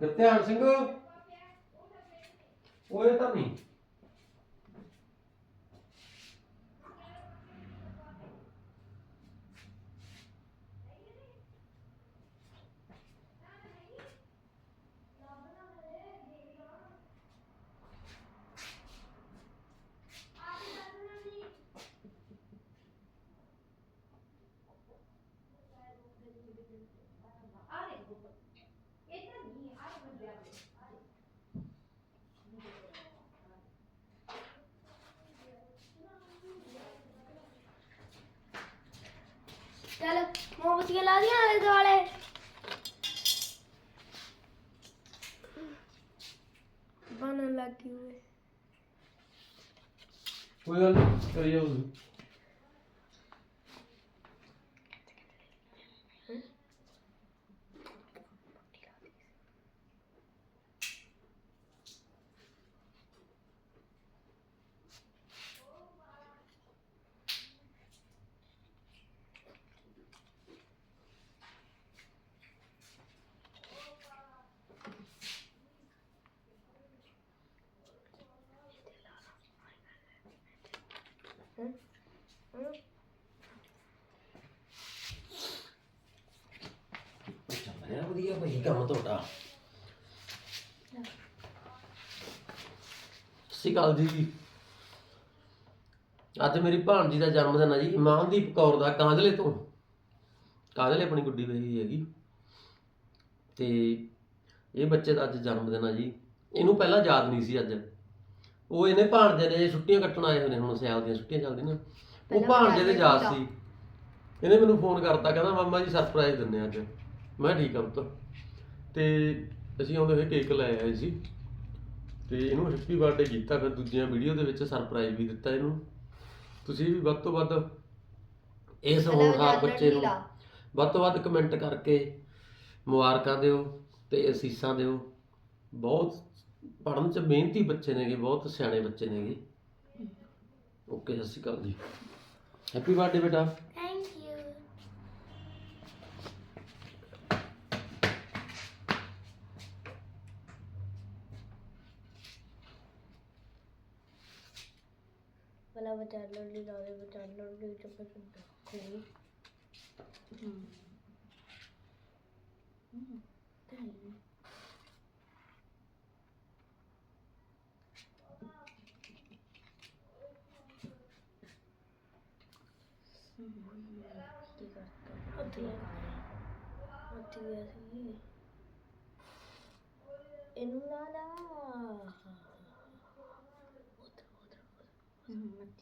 늑대한 승급 ਮੋਮਬਤੀਆਂ ਲਾ ਦੀਆਂ ਆਲੇ ਦੁਆਲੇ ਬਣਨ ਲੱਗੀ ਹੋਏ ਕੋਈ ਗੱਲ ਨਹੀਂ ਕਰੀ ਜਾਓ ਤੁਸੀਂ। ਚੱਲ ਰਿਹਾ ਭਾਈ ਕੰਮ ਤੁਹਾਡਾ। ਸਤਿ ਅਕਾਲ ਜੀ। ਅੱਜ ਮੇਰੀ ਭਾਣਜੀ ਦਾ ਜਨਮ ਦਿਨ ਹੈ ਜੀ ਇਮਾਨਦੀਪ ਕੌਰ ਦਾ ਕਾਂਦਲੇ ਤੋਂ। ਕਾਂਦਲੇ ਆਪਣੀ ਗੁੱਡੀ ਵਹੀ ਹੈਗੀ। ਤੇ ਇਹ ਬੱਚੇ ਦਾ ਅੱਜ ਜਨਮ ਦਿਨ ਹੈ ਜੀ। ਇਹਨੂੰ ਪਹਿਲਾਂ ਯਾਦ ਨਹੀਂ ਸੀ ਅੱਜ। ਉਹ ਇਹਨੇ ਭਾਣਜੇ ਨੇ ਛੁੱਟੀਆਂ ਕੱਟਣ ਆਏ ਹੋਏ ਨੇ ਹੁਣ ਸਿਆਲ ਦੀਆਂ ਛੁੱਟੀਆਂ ਚੱਲਦੀਆਂ। ਨੇ ਉਹ ਭਾਣਜੇ ਦੇ ਯਾਦ ਸੀ। ਇਹਨੇ ਮੈਨੂੰ ਫੋਨ ਕਰਤਾ ਕਹਿੰਦਾ ਮਾਮਾ ਜੀ ਸਰਪ੍ਰਾਈਜ਼ ਦਿੰਨੇ ਆ ਅੱਜ। ਮੈਂ ਠੀਕ ਆ ਪੁੱਤ। ਤੇ ਅਸੀਂ ਆਉਂਦੇ ਹੋਏ ਕੇਕ ਲੈ ਆਏ ਸੀ ਤੇ ਇਹਨੂੰ ਹੈਪੀ ਬਰਥਡੇ ਕੀਤਾ ਫਿਰ ਦੂਜੀਆਂ ਵੀਡੀਓ ਦੇ ਵਿੱਚ ਸਰਪ੍ਰਾਈਜ਼ ਵੀ ਦਿੱਤਾ ਇਹਨੂੰ। ਤੁਸੀਂ ਵੀ ਵੱਧ ਤੋਂ ਵੱਧ ਇਸ ਹੋਣਹਾਰ ਬੱਚੇ ਨੂੰ। ਵੱਧ ਤੋਂ ਵੱਧ ਕਮੈਂਟ ਕਰਕੇ ਮੁਬਾਰਕਾਂ ਦਿਓ ਤੇ ਅਸੀਸਾਂ ਦਿਓ। ਬਹੁਤ ਪੜ੍ਹਨ ਚ ਮਿਹਨਤੀ ਬੱਚੇ ਨੇਗੇ ਬਹੁਤ ਸਿਆਣੇ ਬੱਚੇ ਨੇਗੇ। ਓਕੇ ਸਤਿ ਸ਼੍ਰੀ ਅਕਾਲ ਜੀ। ਹੈਪੀ ਬਰਥਡੇ ਬੇਟਾ ਥੈਂਕ ਯੂ ਪਹਿਲਾਂ ਬਚਾ ਲੋੜੀ ਲਾ ਦੇ ਬਚਾ ਲੋੜੀ ਚੁੱਪ ਚੁੱਪ ਕੋਈ ਹਮ ਹਮ ਤਾਂ ਕੀ ਕਰਤਾ ਉੱਥੇ ਉੱਥੇ ਗਿਆ ਸੀ ਇਹਨੂੰ ਲਾ ਲਾ।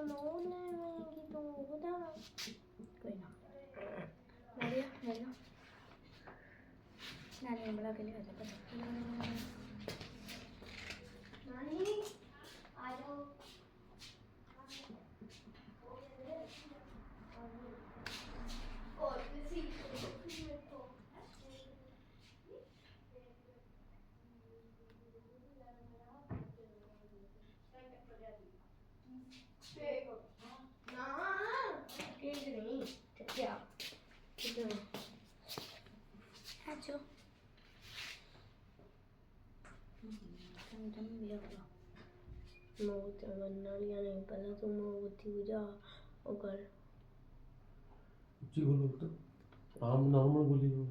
ਬੈ ਹੋ ਬੈ ਹੋ ਚੱਕ ਲੈ ਕੋਈ ਨਾ ਚਲੋ ਲੈ ਮੈਂ ਤੂੰ, ਉਹਦਾ। ਕੋਈ ਨਾ। ਵਧੀਆ ਵਧੀਆ। ਨਾਨੀ ਬੜਾ ਕੇ ਲਿਆ ਜਾ ਨਾਨੀ ਆ ਜਾਓ ਠੀਕ ਨਹੀਂ ਚੱਕਿਆ ਕਿਦੋਂ ਆਜੋ ਕੰਮ ਕੰਮ ਵੀ ਆਵਾ ਮੌਤ ਵਾਲੀਆਂ ਨੇ ਪਹਿਲਾਂ ਤੂੰ ਮੌਤੀ ਬੁਝਾ ਉਹ ਕਰ ਉੱਚੀ ਬੋਲੋ ਪੁੱਤ ਆਮ ਨਾਰਮਲ ਬੋਲੀ ਜਾਓ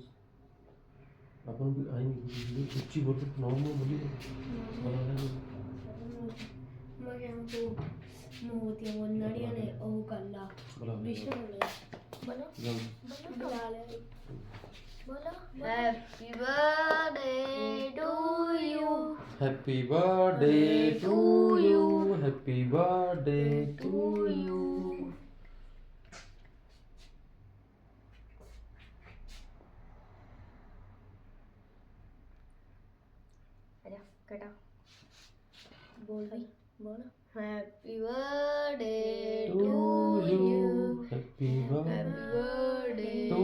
ਆਪਾਂ ਕੋਈ ਆਈ ਨਹੀਂ ਬੋਲੀ ਉੱਚੀ ਬੋਲੋ ਨਾਰਮਲ ਬੋਲੀ ਬੋਲਾ ਲੈ ਮੈਂ ਕਿਹਾ ਤੂੰ ਮੌਤੀਆਂ ਵਾਲੀਆਂ ਨੇ ਉਹ ਕਰ ਲਾ ਲੈ ਬੋਲੋ ਜਮ ਬੁਲਾ ਲੈ Happy birthday to you. Happy birthday to you. Happy birthday to you. കേട്ടോ ball by ball happy birthday to you happy birthday to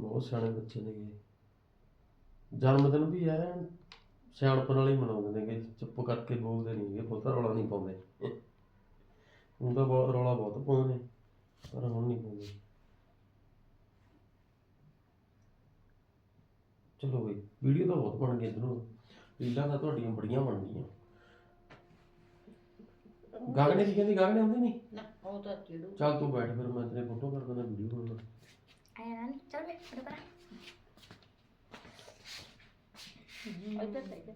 ਬਹੁਤ ਸਿਆਣੇ ਬੱਚੇ ਨੇਗੇ ਜਨਮ ਦਿਨ ਵੀ ਐ ਸਿਆਣਪਨ ਨਾਲ ਹੀ ਮਨਾਉਂਦੇ ਨੇਗੇ ਚੁੱਪ ਕਰਕੇ ਬੋਲਦੇ ਨਹੀਂ ਹੈਗੇ ਬਹੁਤਾ ਰੌਲਾ ਨਹੀਂ ਪਾਉਂਦੇ। ਹੁਣ ਤਾਂ ਬਹੁਤ ਰੌਲਾ ਬਹੁਤ ਪਾਉਂਦੇ ਨੇ ਪਰ ਹੁਣ ਨਹੀਂ ਪਾਉਂਦੇ। ਚਲੋ ਬਈ ਵੀਡੀਓ ਤਾਂ ਬਹੁਤ ਬਣ ਗਈ ਇਧਰੋਂ। ਰੀਲਾਂ ਤਾਂ ਤੁਹਾਡੀਆਂ ਬੜੀਆਂ ਬਣ ਗਈਆਂ। ਗਾਗਣੇ ਕੀ ਕਹਿੰਦੀ? ਗਾਗਣੇ ਆਉਂਦੀ ਨਹੀਂ? ਨਾ ਉਹ ਤਾਂ ਚਿੜੂ ਚੱਲ ਤੂੰ ਬੈਠ ਫਿਰ ਮੈਂ ਤੇਰੇ ਫੋਟੋ ਕਰ ਦਿੰਦਾ ਵੀਡੀਓ ਬਣਾ ਆਇਆ ਨਾਨੀ ਚੱਲ ਬੇ ਫੜ ਪਰਾ ਇੱਧਰ ਸਾਈਡ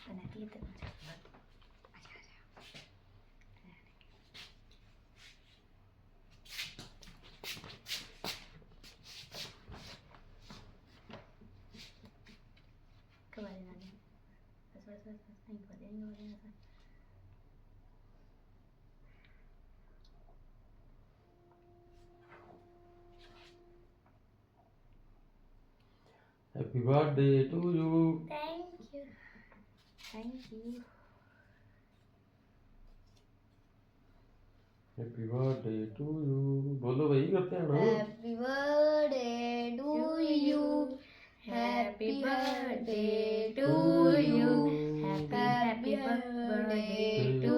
ਬਣਾ ਕੇ ਤੇ ਕਮਾਲ ਨਾਨੀ ਬਸ ਬਸ ਬਸ ਬਸ ਨਹੀਂ ਪਤਾ ਨਹੀਂ ਹੋ ਰਿਹਾ happy birthday to you Thank you. Thank you. Happy birthday to you ਬੋਲੋ ਬਈ ਕਰਤੇ ਹਣਾ Happy birthday to you. Happy birthday to you. Happy birthday to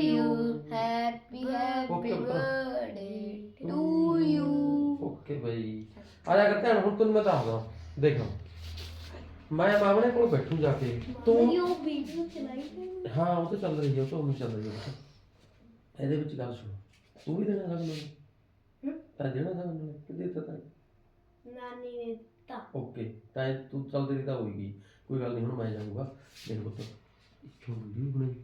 you. Happy happy birthday to you. Okay ਬਈ ਆ ਜਾ ਕਰਤੇ ਹਣ ਹੁਣ ਤੈਨੂੰ ਮੈਂ ਦੱਸਦਾ ਦੇਖ ਮੈਂ ਮਾਮਨੇ ਕੋਲ ਬੈਠੂ ਜਾ ਕੇ। ਤੂੰ ਉਹ ਵੀਡੀਓ ਚਲਾਈ ਤੇ ਹਾਂ। ਉਹ ਤਾਂ ਚੱਲ ਰਹੀ ਹੈ ਉਹ ਤਾਂ ਉਹਨੂੰ ਚੱਲ ਰਹੀ ਹੈ। ਇਹਦੇ ਵਿੱਚ ਗੱਲ ਸੁਣ। ਤੂੰ ਵੀ ਦੇਣਾ ਸਗਨ ਨੂੰ ਤਾਂ ਦੇਣਾ ਸਗਨ ਨੂੰ ਕਿਤੇ ਦਿੱਤਾ ਤਾਂ ਨਾਨੀ ਨੇ ਤਾਂ ਓਕੇ ਤਾਂ ਇਹ ਤੂੰ ਚੱਲ ਤੇਰੀ ਤਾਂ ਹੋਏਗੀ ਕੋਈ ਗੱਲ ਨਹੀਂ ਹੁਣ ਮੈਂ ਜਾਊਂਗਾ। ਦੇਖ ਪੁੱਤ ਇੱਥੋਂ ਵੀਡੀਓ ਬਣਾਈ।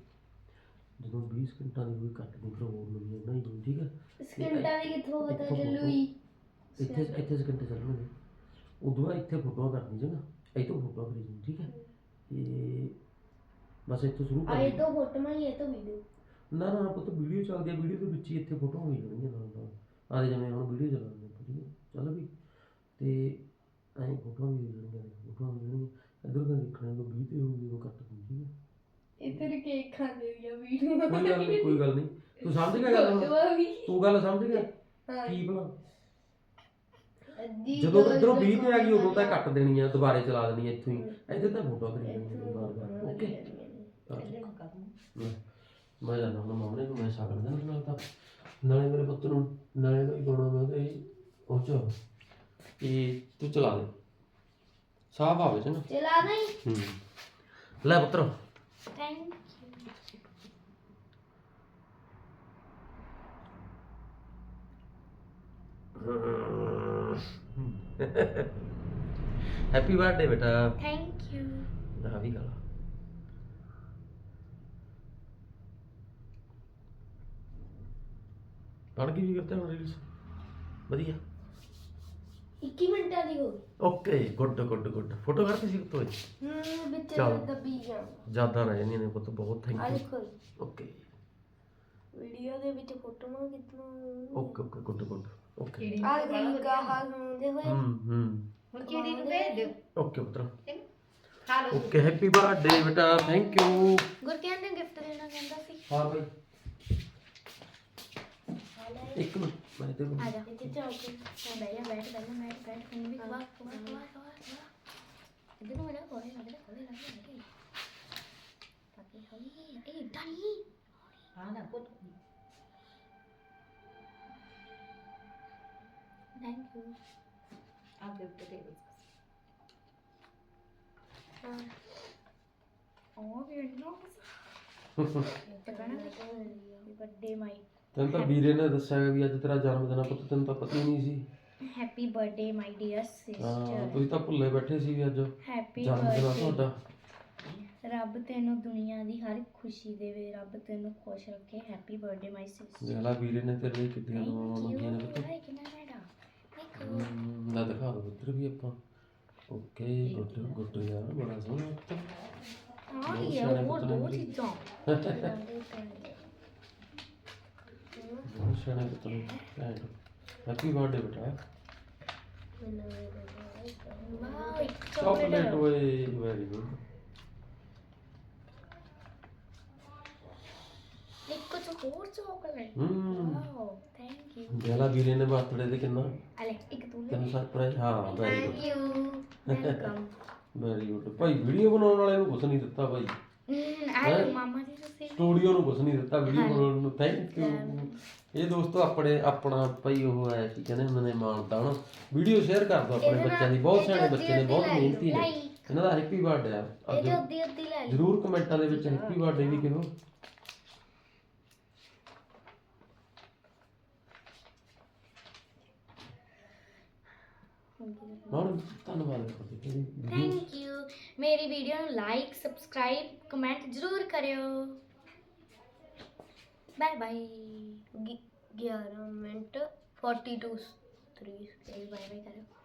ਜਦੋਂ 20 ਸਕਿੰਟਾਂ ਦੀ ਹੋਈ ਕੱਟ ਦੀ ਫਿਰ ਹੋਰ ਨਵੀਂ ਬਣਾਈ ਜਾਊ ਠੀਕ ਹੈ? ਸਕਿੰਟਾਂ ਦੀ ਕਿੱਥੋਂ ਪਤਾ ਇੱਥੋਂ ਚੱਲੂਈ ਇੱਥੇ ਇੱਥੇ ਸਕਿੰਟ ਚੱਲਣਗੇ। ਉਦੋਂ ਬਾਅਦ ਇੱਥੇ ਫੋਟੋਆਂ ਕਰਨੀ ਚੰਗਾ ਇੱਥੋਂ ਫੋਟੋਆਂ ਕਰੀ ਜਾਊ ਠੀਕ ਹੈ? ਇਹ ਬਸ ਇੱਥੋਂ ਸ਼ੁਰੂ ਕਰ ਆਏ ਤਾਂ ਫੋਟੋ ਹੀ ਹੈ ਤਾਂ ਵੀਡੀਓ ਨਾ ਨਾ ਨਾ ਪੁੱਤ ਵੀਡੀਓ ਚੱਲਦੀ ਆ ਵੀਡੀਓ ਦੇ ਵਿੱਚ ਹੀ ਇੱਥੇ ਫੋਟੋ ਹੋਈ ਜਾਣਗੀਆਂ ਨਾਲ ਨਾਲ। ਆਦੇ ਜਿਵੇਂ ਹੁਣ ਵੀਡੀਓ ਚੱਲਦੀ ਆ ਠੀਕ ਹੈ? ਚੱਲ ਵੀ। ਤੇ ਐਂ ਫੋਟੋ ਵੀ ਹੋ ਜਾਣਗੀਆਂ ਫੋਟੋ ਹੋ ਜਾਣਗੀਆਂ ਇੱਧਰ ਤਾਂ ਦੇਖਣਾ ਤੋਂ 20 ਤੇ ਹੋਊਗੀ ਉਹ ਕੱਟ ਦੂੰ ਠੀਕ ਹੈ ਇੱਧਰ ਕੇਕ ਖਾਂਦੇ ਵੀ ਆ ਵੀਡੀਓ ਕੋਈ ਗੱਲ ਨਹੀਂ ਕੋਈ ਗੱਲ ਨਹੀਂ ਤੂੰ ਸਮਝ ਗਿਆ ਗੱਲ ਹੁਣ? ਤੂੰ ਗੱਲ ਸਮਝ ਗਿਆ? ਕੀ ਭਲਾ? ਜਦੋਂ ਇਧਰੋਂ 20 ਤੇ ਆ ਗਈ ਉਦੋਂ ਤਾਂ ਕੱਟ ਦੇਣੀ ਆ ਦੁਬਾਰੇ ਚਲਾ ਦੇਣੀ ਆ ਇੱਥੋਂ ਹੀ। ਇੱਥੇ ਤਾਂ ਫੋਟੋ ਕਰੀ ਜਾਣੀ ਆ ਬਾਰ ਬਾਰ ਓਕੇ। ਮੈਂ ਜਾਣਾ ਹੁਣ ਮਾਮਲੇ ਨੂੰ ਮੈਂ ਸਾਗਰ ਦੇ ਨਾਲ ਤਾਂ। ਨਾਲੇ ਮੇਰੇ ਪੁੱਤ ਨੂੰ ਨਾਲੇ ਮੈਂ ਗਾਉਣਾ ਮੈਂ ਤੇ ਉਹ ਚ ਇਹ ਤੂੰ ਚਲਾ ਦੇ। ਸਾਫ਼ ਆਵੇ ਚੰਗਾ ਚਲਾ ਨਹੀਂ ਹੂੰ। ਲੈ ਪੁੱਤਰ। ਥੈਂਕ ਯੂ ਹੈਪੀ ਬਰਥਡੇ ਬੇਟਾ ਥੈਂਕ ਯੂ ਨਾ ਵੀ ਗਾਲਾ ਬਣ ਗਈ ਵੀ ਕਰਤੇ ਹੁਣ ਰੀਲਸ ਵਧੀਆ 21 ਮਿੰਟਾਂ ਦੀ ਹੋ ਗਈ okay good good good photo ਕਰਤੀ ਸੀ ਤੋਏ ਹੂੰ ਵਿੱਚ ਚੱਲ। ਦੱਬੀ ਗਿਆ ਜ਼ਿਆਦਾ ਰਹਿ ਜਾਂਦੀਆਂ ਨੇ ਪੁੱਤ ਬਹੁਤ ਆ ਥੈਂਕ ਯੂ ਦੇਖੋ ਓਕੇ ਵੀਡੀਓ ਦੇ ਵਿੱਚ ਫੋਟੋਆਂ ਕਿਤਨਾ okay okay good good okay ਆ ਗਈ ਗਾਹਾਂ ਹੁੰਦੇ ਹੋਏ। ਹੂੰ ਹੂੰ। ਹੁਣ ਚਿੜੀ ਨੂੰ ਭੇਜ ਦਿਓ? ਓਕੇ ਪੁੱਤਰ ਖਾ ਲਓ ਓਕੇ ਹੈਪੀ ਬਰਥਡੇ ਬੇਟਾ ਥੈਂਕ ਯੂ ਗੁਰਕਿਆਂ ਨੇ ਗਿਫਟ ਦੇਣਾ ਕਹਿੰਦਾ ਸੀ। ਹਾਂ ਭਾਈ ਇੱਕ ਮਿੰਟ ਮੈਂ ਤੇ ਆ ਜਾ। ਇੱਥੇ ਚਾਹ ਕੇ ਮੈਂ ਬੈਠ ਜਾ ਬੈਠ ਬੈਠ ਬੈਠ ਬੈਠ ਹੁਣ ਵੀ ਖਵਾ ਖਵਾ ਖਵਾ ਖਵਾ ਇਧਰ ਨੂੰ ਜਾ ਕੋਲੇ ਲੱਗ ਜਾ ਕੋਲੇ ਲੱਗ ਜਾ ਲੱਗੇ ਤਾਕੀ ਹੋਈ ਇਹ ਡਾਨੀ ਹਾਂ ਨਾ ਪੁੱਤ। ਥੈਂਕ ਯੂ ਆ ਗਿਫਟ ਦੇ ਦਿਓ ਉਹ ਵੀ ਨੋ ਤੇ ਬਣਾ ਬਰਥਡੇ ਮਾਈ ਤੈਨੂੰ ਤਾਂ ਵੀਰੇ ਨੇ ਦੱਸਿਆ ਵੀ ਅੱਜ ਤੇਰਾ ਜਨਮ ਦਿਨ ਆ ਪੁੱਤ ਤੈਨੂੰ ਤਾਂ ਪਤਾ ਹੀ ਨਹੀਂ ਸੀ। ਹੈਪੀ ਬਰਥਡੇ ਮਾਈ ਡੀਅਰ ਹਾਂ ਸਿਸਟਰ ਤੁਸੀਂ ਤਾਂ ਭੁੱਲੇ ਬੈਠੇ ਸੀ ਵੀ ਅੱਜ ਹੈਪੀ ਜਨਮ ਦਿਨ ਆ ਬਰਥਡੇ ਤੁਹਾਡਾ। ਰੱਬ ਤੈਨੂੰ ਦੁਨੀਆ ਦੀ ਹਰ ਖੁਸ਼ੀ ਦੇਵੇ ਰੱਬ ਤੈਨੂੰ ਖੁਸ਼ ਰੱਖੇ। ਹੈਪੀ ਬਰਥਡੇ ਮਾਈ ਸਿਸਟਰ ਲਾ ਵੀਰੇ ਨੇ ਤੇਰੇ ਲਈ ਕਿੱਡੀਆਂ ਦੁਆਵਾਂ ਮੰਗੀਆਂ ਨੇ ਪੁੱਤ। ਹਮ, ਲੈ ਦਿਖਾ ਦੋ ਇੱਧਰ ਵੀ ਆਪਾਂ ਓਕੇ ਗੁੱਡ ਗੁੱਡ ਯਾਰ ਬੜਾ ਸੋਹਣਾ ਪੁੱਤ ਹੋਰ ਪੁੱਤ ਨੇ ਦੋ ਵੀਰੇ। ਚੀਜ਼ਾਂ ਬਹੁਤ ਸਿਆਣੇ ਪੁੱਤ ਨੇ ਭੈਣ ਹੈਪੀ ਬਰਥਡੇ ਬੇਟਾ ਇੱਕ ਚਾਕਲੇਟ ਚਾਕਲੇਟ ਓਏ ਵੈਰੀ ਗੁੱਡ ਇੱਕ ਕੁਝ ਹੋਰ chocolate hmm wow thank you ਦੇਖ ਲਾ ਵੀਰੇ ਨੇ ਬਰਥਡੇ ਤੇ ਕਿੰਨਾ। ਅਲੇ ਇੱਕ ਤੂੰ ਲੈ ਤੈਨੂੰ ਸਰਪ੍ਰਾਈਜ਼ ਹਾਂ very good thank you welcome very good Bhai video ਬਣਾਉਣ ਵਾਲੇ ਨੂੰ ਕੁਝ ਨਹੀਂ ਦਿੱਤਾ ਭਾਈ। ਆਏ ਮਾਮਾ ਜੀ ਤੁਸੀਂ। ਸਟੂਡੀਓ ਨੂੰ ਕੁਝ ਨਹੀਂ ਦਿੱਤਾ ਵੀਡੀਓ ਬਣਾਉਣ ਨੂੰ। ਥੈਂਕ ਯੂ ਇਹ ਦੋਸਤੋ ਆਪਣੇ ਆਪਣਾ ਭਾਈ ਉਹ ਹੈ ਕੀ ਕਹਿੰਦੇ ਹੁੰਦੇ ਨੇ ਮਾਨਤਾ ਹਨਾ? ਵੀਡੀਓ ਸ਼ੇਅਰ ਕਰ ਦਿਓ ਆਪਣੇ ਬੱਚਿਆਂ ਦੀ। ਬਹੁਤ ਸਿਆਣੇ ਬੱਚੇ ਨੇ ਬਹੁਤ ਮਿਹਨਤੀ ਨੇ। ਇਹਨਾਂ ਦਾ ਹੈਪੀ ਬਰਥਡੇ ਆ। ਇਹ ਅੱਗੇ ਤੇ ਅੱਧੀ ਅੱਧੀ ਲੈ ਲਈ। ਜਰੂਰ ਕਮੈਂਟਾਂ ਦੇ ਵਿੱਚ ਹੈਪੀ ਬਰਥਡੇ ਵੀ ਕਹੋ। ਮਾਣ ਧੰਨਵਾਦ ਕਰਦੇ ਤੇਰੀ ਵੀਡੀਓ ਥੈਂਕ ਯੂ ਮੇਰੀ ਵੀਡੀਓ ਨੂੰ ਲਾਈਕ ਸਬਸਕ੍ਰਾਈਬ ਕਮੈਂਟ ਜ਼ਰੂਰ ਕਰਿਓ bye bye 11 minute 42 3 bye bye ਕਰਿਓ